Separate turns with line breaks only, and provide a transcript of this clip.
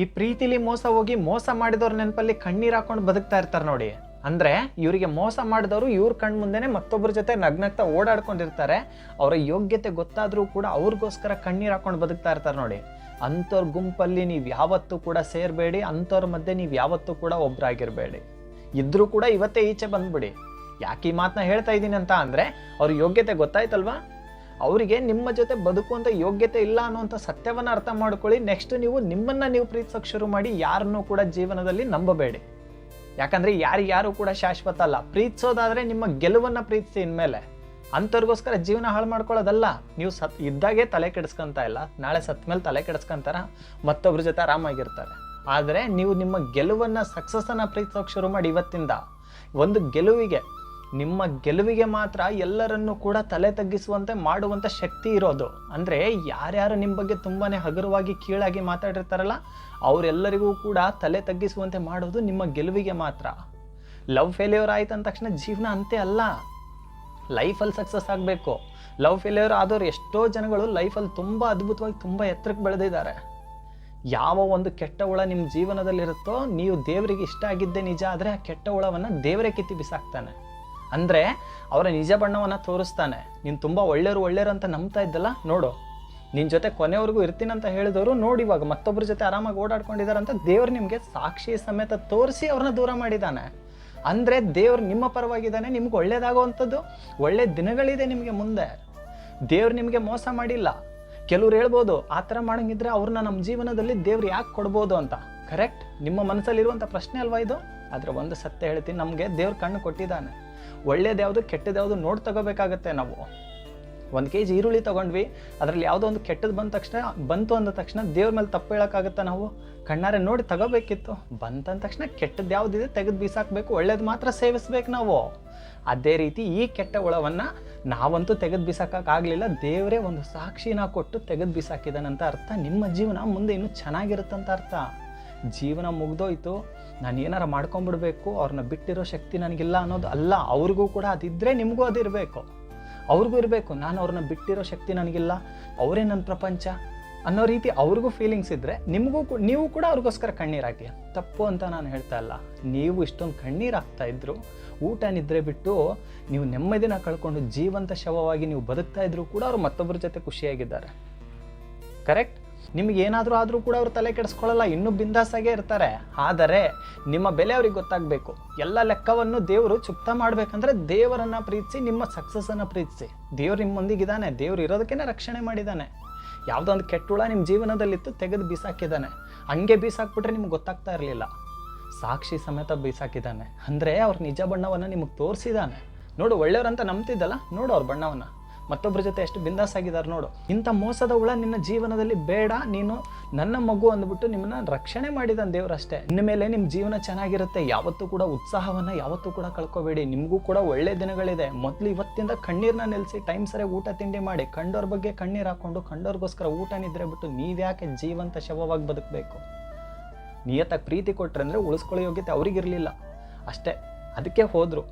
ಈ ಪ್ರೀತಿಲಿ ಮೋಸ ಹೋಗಿ ಮೋಸ ಮಾಡಿದವ್ರ ನೆನಪಲ್ಲಿ ಕಣ್ಣೀರ್ ಹಾಕೊಂಡು ಬದುಕ್ತಾ ಇರ್ತಾರೆ ನೋಡಿ. ಅಂದ್ರೆ ಇವರಿಗೆ ಮೋಸ ಮಾಡಿದವರು ಇವ್ರ ಕಣ್ ಮುಂದೆನೆ ಮತ್ತೊಬ್ಬರ ಜೊತೆ ನಗ್ನಗ್ತಾ ಓಡಾಡ್ಕೊಂಡಿರ್ತಾರೆ. ಅವರ ಯೋಗ್ಯತೆ ಗೊತ್ತಾದ್ರೂ ಕೂಡ ಅವ್ರಿಗೋಸ್ಕರ ಕಣ್ಣೀರ್ ಹಾಕೊಂಡು ಬದುಕ್ತಾ ಇರ್ತಾರೆ ನೋಡಿ. ಅಂಥವ್ರ ಗುಂಪಲ್ಲಿ ನೀವು ಯಾವತ್ತೂ ಕೂಡ ಸೇರಬೇಡಿ ಅಂಥವ್ರ ಮಧ್ಯೆ ನೀವು ಯಾವತ್ತೂ ಕೂಡ ಒಬ್ರಾಗಿರ್ಬೇಡಿ. ಇದ್ರೂ ಕೂಡ ಇವತ್ತೇ ಈಚೆ ಬಂದ್ಬಿಡಿ. ಯಾಕೆ ಈ ಮಾತನ್ನ ಹೇಳ್ತಾ ಇದ್ದೀನಿ ಅಂತ ಅಂದ್ರೆ ಅವ್ರ ಯೋಗ್ಯತೆ ಗೊತ್ತಾಯ್ತಲ್ವಾ? ಅವರಿಗೆ ನಿಮ್ಮ ಜೊತೆ ಬದುಕುವಂಥ ಯೋಗ್ಯತೆ ಇಲ್ಲ ಅನ್ನುವಂಥ ಸತ್ಯವನ್ನು ಅರ್ಥ ಮಾಡ್ಕೊಳ್ಳಿ. ನೆಕ್ಸ್ಟ್ ನೀವು ನಿಮ್ಮನ್ನು ನೀವು ಪ್ರೀತಿಸೋಕೆ ಶುರು ಮಾಡಿ, ಯಾರನ್ನೂ ಕೂಡ ಜೀವನದಲ್ಲಿ ನಂಬಬೇಡಿ. ಯಾಕಂದರೆ ಯಾರು ಯಾರು ಕೂಡ ಶಾಶ್ವತ ಅಲ್ಲ. ಪ್ರೀತಿಸೋದಾದರೆ ನಿಮ್ಮ ಗೆಲುವನ್ನು ಪ್ರೀತಿಸಿ ಇನ್ಮೇಲೆ. ಅಂಥವ್ರಿಗೋಸ್ಕರ ಜೀವನ ಹಾಳು ಮಾಡ್ಕೊಳ್ಳೋದಲ್ಲ. ನೀವು ಸತ್ ಇದ್ದಾಗೆ ತಲೆ ಕೆಡಿಸ್ಕೊಂತ ಇಲ್ಲ. ನಾಳೆ ಸತ್ ಮೇಲೆ ತಲೆ ಕೆಡಿಸ್ಕೊಂತಾರ ಮತ್ತೊಬ್ಬರ ಜೊತೆ ಆರಾಮಾಗಿರ್ತಾರೆ. ಆದರೆ ನೀವು ನಿಮ್ಮ ಗೆಲುವನ್ನು ಸಕ್ಸಸ್ಸನ್ನು ಪ್ರೀತಿಸೋಕೆ ಶುರು ಮಾಡಿ ಇವತ್ತಿಂದ. ಒಂದು ಗೆಲುವಿಗೆ ನಿಮ್ಮ ಗೆಲುವಿಗೆ ಮಾತ್ರ ಎಲ್ಲರನ್ನೂ ಕೂಡ ತಲೆ ತಗ್ಗಿಸುವಂತೆ ಮಾಡುವಂಥ ಶಕ್ತಿ ಇರೋದು. ಅಂದರೆ ಯಾರ್ಯಾರು ನಿಮ್ಮ ಬಗ್ಗೆ ತುಂಬಾ ಹಗುರವಾಗಿ, ಕೀಳಾಗಿ ಮಾತಾಡಿರ್ತಾರಲ್ಲ, ಅವರೆಲ್ಲರಿಗೂ ಕೂಡ ತಲೆ ತಗ್ಗಿಸುವಂತೆ ಮಾಡೋದು ನಿಮ್ಮ ಗೆಲುವಿಗೆ ಮಾತ್ರ. ಲವ್ ಫೇಲ್ಯೂರ್ ಆಯ್ತು ಅಂದ ತಕ್ಷಣ ಜೀವನ ಅಂತೆ ಅಲ್ಲ. ಲೈಫಲ್ಲಿ ಸಕ್ಸಸ್ ಆಗಬೇಕು. ಲವ್ ಫೇಲ್ಯೂರ್ ಆದವ್ರು ಎಷ್ಟೋ ಜನಗಳು ಲೈಫಲ್ಲಿ ತುಂಬ ಅದ್ಭುತವಾಗಿ, ತುಂಬ ಎತ್ತರಕ್ಕೆ ಬೆಳೆದಿದ್ದಾರೆ. ಯಾವ ಒಂದು ಕೆಟ್ಟ ಹುಳ ನಿಮ್ಮ ಜೀವನದಲ್ಲಿರುತ್ತೋ, ನೀವು ದೇವರಿಗೆ ಇಷ್ಟ ಆಗಿದ್ದೇ ನಿಜ ಆದರೆ ಆ ಕೆಟ್ಟ ಹುಳವನ್ನು ದೇವರೇ ಕಿತ್ತಿ ಬಿಸಾಕ್ತಾನೆ. ಅಂದರೆ ಅವರ ನಿಜ ಬಣ್ಣವನ್ನು ತೋರಿಸ್ತಾನೆ. ನೀನು ತುಂಬ ಒಳ್ಳೆಯವರು ಒಳ್ಳೆಯರು ಅಂತ ನಂಬ್ತಾ ಇದ್ದಲ್ಲ? ನೋಡು. ನಿನ್ನ ಜೊತೆ ಕೊನೆವರೆಗೂ ಇರ್ತೀನಂತ ಹೇಳಿದವರು ನೋಡಿ ಇವಾಗ ಮತ್ತೊಬ್ಬರ ಜೊತೆ ಆರಾಮಾಗಿ ಓಡಾಡ್ಕೊಂಡಿದ್ದಾರೆ ಅಂತ ದೇವ್ರು ನಿಮಗೆ ಸಾಕ್ಷಿ ಸಮೇತ ತೋರಿಸಿ ಅವ್ರನ್ನ ದೂರ ಮಾಡಿದ್ದಾನೆ ಅಂದರೆ ದೇವ್ರು ನಿಮ್ಮ ಪರವಾಗಿದ್ದಾನೆ, ನಿಮ್ಗೆ ಒಳ್ಳೇದಾಗುವಂಥದ್ದು, ಒಳ್ಳೆ ದಿನಗಳಿದೆ ನಿಮಗೆ ಮುಂದೆ. ದೇವ್ರು ನಿಮಗೆ ಮೋಸ ಮಾಡಿಲ್ಲ. ಕೆಲವ್ರು ಹೇಳ್ಬೋದು, ಆ ಥರ ಮಾಡಂಗಿದ್ರೆ ಅವ್ರನ್ನ ನಮ್ಮ ಜೀವನದಲ್ಲಿ ದೇವ್ರು ಯಾಕೆ ಕೊಡ್ಬೋದು ಅಂತ. ಕರೆಕ್ಟ್ ನಿಮ್ಮ ಮನಸ್ಸಲ್ಲಿರುವಂಥ ಪ್ರಶ್ನೆ ಅಲ್ವಾ ಇದು? ಆದರೆ ಒಂದು ಸತ್ಯ ಹೇಳ್ತೀನಿ, ನಮಗೆ ದೇವ್ರು ಕಣ್ಣು ಕೊಟ್ಟಿದ್ದಾನೆ. ಒಳ್ಳೇದು ಯಾವುದು ಕೆಟ್ಟದ್ದು ಯಾವುದು ನೋಡಿ ತಗೋಬೇಕಾಗತ್ತೆ ನಾವು. ಒಂದು ಕೆ ಜಿ ಈರುಳ್ಳಿ ತೊಗೊಂಡ್ವಿ, ಅದರಲ್ಲಿ ಯಾವುದೋ ಒಂದು ಕೆಟ್ಟದ್ದು ಬಂದ ತಕ್ಷಣ, ಬಂತು ಅಂದ ತಕ್ಷಣ ದೇವ್ರ ಮೇಲೆ ತಪ್ಪು ಹೇಳೋಕ್ಕಾಗತ್ತೆ ನಾವು? ಕಣ್ಣಾರೆ ನೋಡಿ ತಗೋಬೇಕಿತ್ತು. ಬಂತಂದ ತಕ್ಷಣ ಕೆಟ್ಟದ್ದು ಯಾವುದಿದೆ ತೆಗೆದು ಬೀಸಾಕಬೇಕು, ಒಳ್ಳೇದು ಮಾತ್ರ ಸೇವಿಸ್ಬೇಕು ನಾವು. ಅದೇ ರೀತಿ ಈ ಕೆಟ್ಟ ಒಳವನ್ನು ನಾವಂತೂ ತೆಗೆದು ಬೀಸಾಕಾಗಲಿಲ್ಲ ದೇವರೇ ಒಂದು ಸಾಕ್ಷಿನ ಕೊಟ್ಟು ತೆಗೆದು ಬಿಸಾಕಿದಾನಂತ ಅರ್ಥ. ನಿಮ್ಮ ಜೀವನ ಮುಂದೆ ಇನ್ನೂ ಚೆನ್ನಾಗಿರುತ್ತಂತ ಅರ್ಥ. ಜೀವನ ಮುಗ್ದೋಯ್ತು, ನಾನು ಏನಾರ ಮಾಡ್ಕೊಂಡ್ಬಿಡ್ಬೇಕು ಅವ್ರನ್ನ ಬಿಟ್ಟಿರೋ ಶಕ್ತಿ ನನಗಿಲ್ಲ ಅನ್ನೋದು ಅಲ್ಲ, ಅವ್ರಿಗೂ ಕೂಡ ಅದಿದ್ದರೆ ನಿಮಗೂ ಅದಿರಬೇಕು. ಅವ್ರಿಗೂ ಇರಬೇಕು, ನಾನು ಅವ್ರನ್ನ ಬಿಟ್ಟಿರೋ ಶಕ್ತಿ ನನಗಿಲ್ಲ, ಅವರೇ ನನ್ನ ಪ್ರಪಂಚ ಅನ್ನೋ ರೀತಿ ಅವ್ರಿಗೂ ಫೀಲಿಂಗ್ಸ್ ಇದ್ದರೆ ನಿಮಗೂ ನೀವು ಕೂಡ ಅವ್ರಿಗೋಸ್ಕರ ಕಣ್ಣೀರು ಹಾಕಿ ತಪ್ಪು ಅಂತ ನಾನು ಹೇಳ್ತಾ ಇಲ್ಲ. ನೀವು ಇಷ್ಟೊಂದು ಕಣ್ಣೀರು ಹಾಕ್ತಾ ಇದ್ರು, ಊಟ ನಿದ್ರೆ ಬಿಟ್ಟು ನೀವು ನೆಮ್ಮದಿನ ಕಳ್ಕೊಂಡು ಜೀವಂತ ಶವವಾಗಿ ನೀವು ಬದುಕ್ತಾ ಇದ್ರು ಕೂಡ ಅವ್ರು ಮತ್ತೊಬ್ಬರ ಜೊತೆ ಖುಷಿಯಾಗಿದ್ದಾರೆ. ಕರೆಕ್ಟ್ ನಿಮ್ಗೆ ಏನಾದರೂ ಆದರೂ ಕೂಡ ಅವರು ತಲೆ ಕೆಡಿಸ್ಕೊಳ್ಳಲ್ಲ, ಇನ್ನೂ ಬಿಂದಾಸಾಗೇ ಇರ್ತಾರೆ. ಆದರೆ ನಿಮ್ಮ ಬೆಲೆ ಅವ್ರಿಗೆ ಗೊತ್ತಾಗಬೇಕು. ಎಲ್ಲ ಲೆಕ್ಕವನ್ನು ದೇವರು ಚುಕ್ತ ಮಾಡಬೇಕಂದ್ರೆ ದೇವರನ್ನು ಪ್ರೀತಿಸಿ, ನಿಮ್ಮ ಸಕ್ಸಸ್ಸನ್ನು ಪ್ರೀತಿಸಿ. ದೇವ್ರು ನಿಮ್ಮೊಂದಿಗಿದ್ದಾನೆ ದೇವ್ರು ಇರೋದಕ್ಕೇ ರಕ್ಷಣೆ ಮಾಡಿದ್ದಾನೆ. ಯಾವುದೋ ಒಂದು ಹುಳ ನಿಮ್ಮ ಜೀವನದಲ್ಲಿತ್ತು, ತೆಗೆದು ಬೀಸಾಕಿದ್ದಾನೆ. ಹಂಗೆ ಬೀಸಾಕ್ಬಿಟ್ರೆ ನಿಮ್ಗೆ ಗೊತ್ತಾಗ್ತಾ ಇರಲಿಲ್ಲ. ಸಾಕ್ಷಿ ಸಮೇತ ಬೀಸಾಕಿದ್ದಾನೆ. ಅಂದರೆ ಅವ್ರ ನಿಜ ಬಣ್ಣವನ್ನು ನಿಮಗೆ ತೋರಿಸಿದ್ದಾನೆ. ನೋಡು ಒಳ್ಳೆಯವ್ರಂತ ನಂಬ್ತಿದ್ದಲ್ಲ, ನೋಡು ಅವ್ರ ಬಣ್ಣವನ್ನು. ಮತ್ತೊಬ್ಬರ ಜೊತೆ ಎಷ್ಟು ಬಿಂದಾಸ್ ಆಗಿದ್ದಾರೆ ನೋಡು. ಇಂಥ ಮೋಸದ ಹುಳ ನಿನ್ನ ಜೀವನದಲ್ಲಿ ಬೇಡ, ನೀನು ನನ್ನ ಮಗು ಅಂದ್ಬಿಟ್ಟು ನಿಮ್ಮನ್ನ ರಕ್ಷಣೆ ಮಾಡಿದ ದೇವರಷ್ಟೇ ನಿನ್ನ ಮೇಲೆ ನಿಮ್ಮ ಜೀವನ ಚೆನ್ನಾಗಿರುತ್ತೆ, ಯಾವತ್ತೂ ಕೂಡ ಉತ್ಸಾಹವನ್ನು ಯಾವತ್ತೂ ಕೂಡ ಕಳ್ಕೊಬೇಡಿ. ನಿಮಗೂ ಕೂಡ ಒಳ್ಳೆ ದಿನಗಳಿದೆ. ಮೊದಲು ಇವತ್ತಿಂದ ಕಣ್ಣೀರನ್ನ ನಿಲ್ಲಿಸಿ ಟೈಮ್ ಸರಿಯಾಗಿ ಊಟ ತಿಂಡಿ ಮಾಡಿ, ಕಂಡೋರ್ ಬಗ್ಗೆ ಕಣ್ಣೀರು ಹಾಕೊಂಡು, ಕಂಡೋರ್ಗೋಸ್ಕರ ಊಟ ನಿದ್ರೆ ಬಿಟ್ಟು ನೀವ್ಯಾಕೆ ಜೀವಂತ ಶವವಾಗಿ ಬದುಕಬೇಕು? ನಿಯತ್ತಾಗಿ ಪ್ರೀತಿ ಕೊಟ್ರೆ ಅಂದರೆ ಉಳಿಸ್ಕೊಳ್ಳೋ ಯೋಗ್ಯತೆ ಅವ್ರಿಗಿರಲಿಲ್ಲ. ಅಷ್ಟೇ, ಅದಕ್ಕೆ ಹೋದರು.